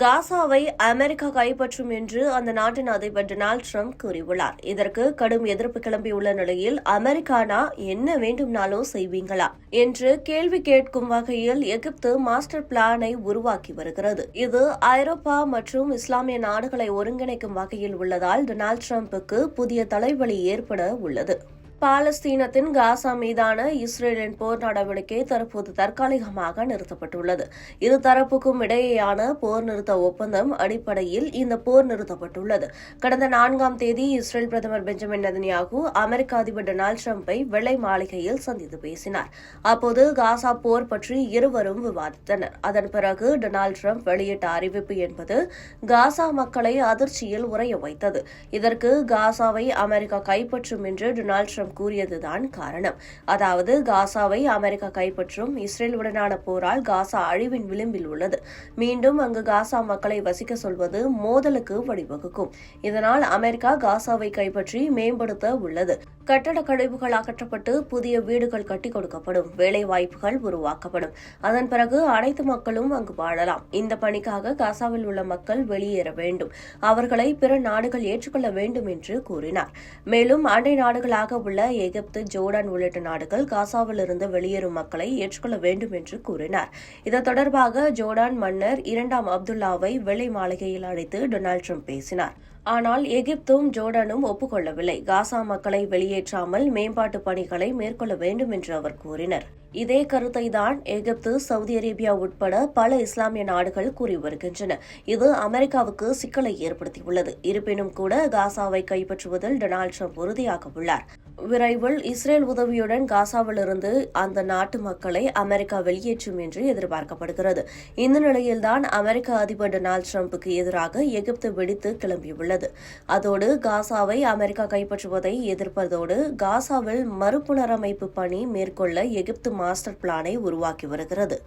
காசாவை America கைப்பற்றும் என்று அந்த நாட்டின் அதிபர் டொனால்டு ட்ரம்ப் கூறியுள்ளார். இதற்கு கடும் எதிர்ப்பு கிளம்பியுள்ள நிலையில் அமெரிக்கானா என்ன வேண்டும்னாலும் செய்வீங்களா என்று கேள்வி கேட்கும் வகையில் எகிப்து மாஸ்டர் பிளானை உருவாக்கி வருகிறது. இது ஐரோப்பா மற்றும் இஸ்லாமிய நாடுகளை ஒருங்கிணைக்கும் வகையில் உள்ளதால் டொனால்டு ட்ரம்புக்கு புதிய தலைவலி ஏற்பட உள்ளது. பாலஸ்தீனத்தின் காசா மீதான இஸ்ரேலின் போர் நடவடிக்கை தற்போது தற்காலிகமாக நிறுத்தப்பட்டுள்ளது. இரு தரப்புக்கும் இடையேயான போர் நிறுத்த ஒப்பந்தம் அடிப்படையில் இந்த போர் நிறுத்தப்பட்டுள்ளது. கடந்த நான்காம் தேதி இஸ்ரேல் பிரதமர் பெஞ்சமின் நதன்யாகு அமெரிக்க அதிபர் டொனால்டு டிரம்பை வெள்ளை மாளிகையில் சந்தித்து பேசினார். அப்போது காசா போர் பற்றி இருவரும் விவாதித்தனர். அதன் பிறகு டொனால்டு டிரம்ப் வெளியிட்ட அறிவிப்பு என்பது காசா மக்களை அதிர்ச்சியில் உறைய வைத்தது. இதற்கு காசாவை அமெரிக்கா கைப்பற்றும் என்று டொனால்டு ட்ரம்ப் கூறியதுதான் காரணம். அதாவது காசாவை அமெரிக்கா கைப்பற்றும் இஸ்ரேலுடனான போரால் காசா அழிவின் விளிம்பில் உள்ளது. மீண்டும் அங்கு காசா மக்களை வசிக்க சொல்வது மோதலுக்கு வழிவகுக்கும். இதனால் அமெரிக்கா காசாவை கைப்பற்றி மேம்படுத்த உள்ளது. கட்டட கழிவுகள் அகற்றப்பட்டு புதிய வீடுகள் கட்டிக் கொடுக்கப்படும். வேலைவாய்ப்புகள் உருவாக்கப்படும். அதன் பிறகு அனைத்து மக்களும் அங்கு வாழலாம். இந்த பணிக்காக காசாவில் உள்ள மக்கள் வெளியேற வேண்டும். அவர்களை பிற நாடுகள் ஏற்றுக்கொள்ள வேண்டும் என்று கூறினார். மேலும் அண்டை நாடுகளாக உள்ள எகிப்து ஜோர்டான் உள்ளிட்ட நாடுகள் காசாவில் இருந்து வெளியேறும் மக்களை ஏற்றுக்கொள்ள வேண்டும் என்று கூறினார். இது தொடர்பாக ஜோர்டான் மன்னர் இரண்டாம் அப்துல்லாவை வெள்ளை மாளிகையில் அழைத்து டொனால்டு ட்ரம்ப் பேசினார். ஆனால் எகிப்தும் ஜோர்டனும் ஒப்புக்கொள்ளவில்லை. காசா மக்களை வெளியேற்றாமல் மேம்பாட்டு பணிகளை மேற்கொள்ள வேண்டும் என்று அவர் கூறினர். இதே கருத்தை தான் எகிப்து சவுதி அரேபியா உட்பட பல இஸ்லாமிய நாடுகள் கூறி வருகின்றன. இது அமெரிக்காவுக்கு சிக்கலை ஏற்படுத்தியுள்ளது. இருப்பினும் கூட காசாவை கைப்பற்றுவதில் டொனால்டு ட்ரம்ப் உறுதியாக உள்ளார் விரைவில் இஸ்ரேல் உதவியுடன் காசாவிலிருந்து அந்த நாட்டு மக்களை அமெரிக்கா வெளியேற்றும் என்று எதிர்பார்க்கப்படுகிறது. இந்த நிலையில்தான் அமெரிக்க அதிபர் டொனால்டு ட்ரம்புக்கு எதிராக எகிப்து வெடித்து கிளம்பியுள்ளது. அதோடு காசாவை அமெரிக்கா கைப்பற்றுவதை எதிர்ப்பதோடு காசாவில் மறுபுனரமைப்பு பணி மேற்கொள்ள எகிப்து மாஸ்டர் பிளானை உருவாக்கி வருகிறது.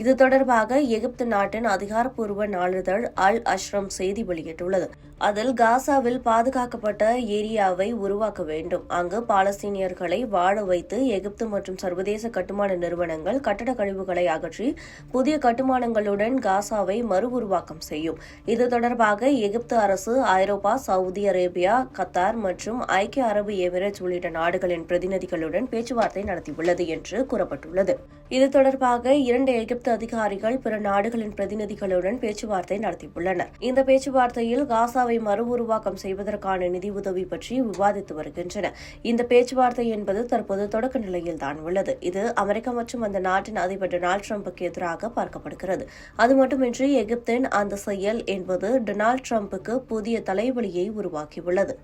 இது தொடர்பாக எகிப்து நாட்டின் அதிகாரப்பூர்வ நாளிதழ் அல் அஷ்ரம் செய்தி வெளியிட்டுள்ளது. அதில் காசாவில் பாதுகாக்கப்பட்ட ஏரியாவை உருவாக்க வேண்டும். அங்கு பாலஸ்தீனியர்களை வாழ வைத்து எகிப்து மற்றும் சர்வதேச கட்டுமான நிறுவனங்கள் கட்டட கழிவுகளை அகற்றி புதிய கட்டுமானங்களுடன் காசாவை மறு உருவாக்கம் செய்யும். இது தொடர்பாக எகிப்து அரசு ஐரோப்பா சவுதி அரேபியா கத்தார் மற்றும் ஐக்கிய அரபு எமிரேட்ஸ் உள்ளிட்ட நாடுகளின் பிரதிநிதிகளுடன் பேச்சுவார்த்தை நடத்தியுள்ளது என்று கூறப்பட்டுள்ளது. இது தொடர்பாக இரண்டு எகிப்து எகிப்து அதிகாரிகள் பிற நாடுகளின் பிரதிநிதிகளுடன் பேச்சுவார்த்தை நடத்தியுள்ளனர். இந்த பேச்சுவார்த்தையில் காசாவை மறு உருவாக்கம் செய்வதற்கான நிதி உதவி பற்றி விவாதித்து வருகின்றன. இந்த பேச்சுவார்த்தை என்பது தற்போது தொடக்க நிலையில் தான் உள்ளது. இது அமெரிக்கா மற்றும் அந்த நாட்டின் அதிபர் டொனால்டு டிரம்புக்கு எதிராக பார்க்கப்படுகிறது. அது மட்டுமின்றி எகிப்தின் அந்த செயல் என்பது டொனால்டு டிரம்புக்கு புதிய தலைவலியை உருவாக்கியுள்ளது.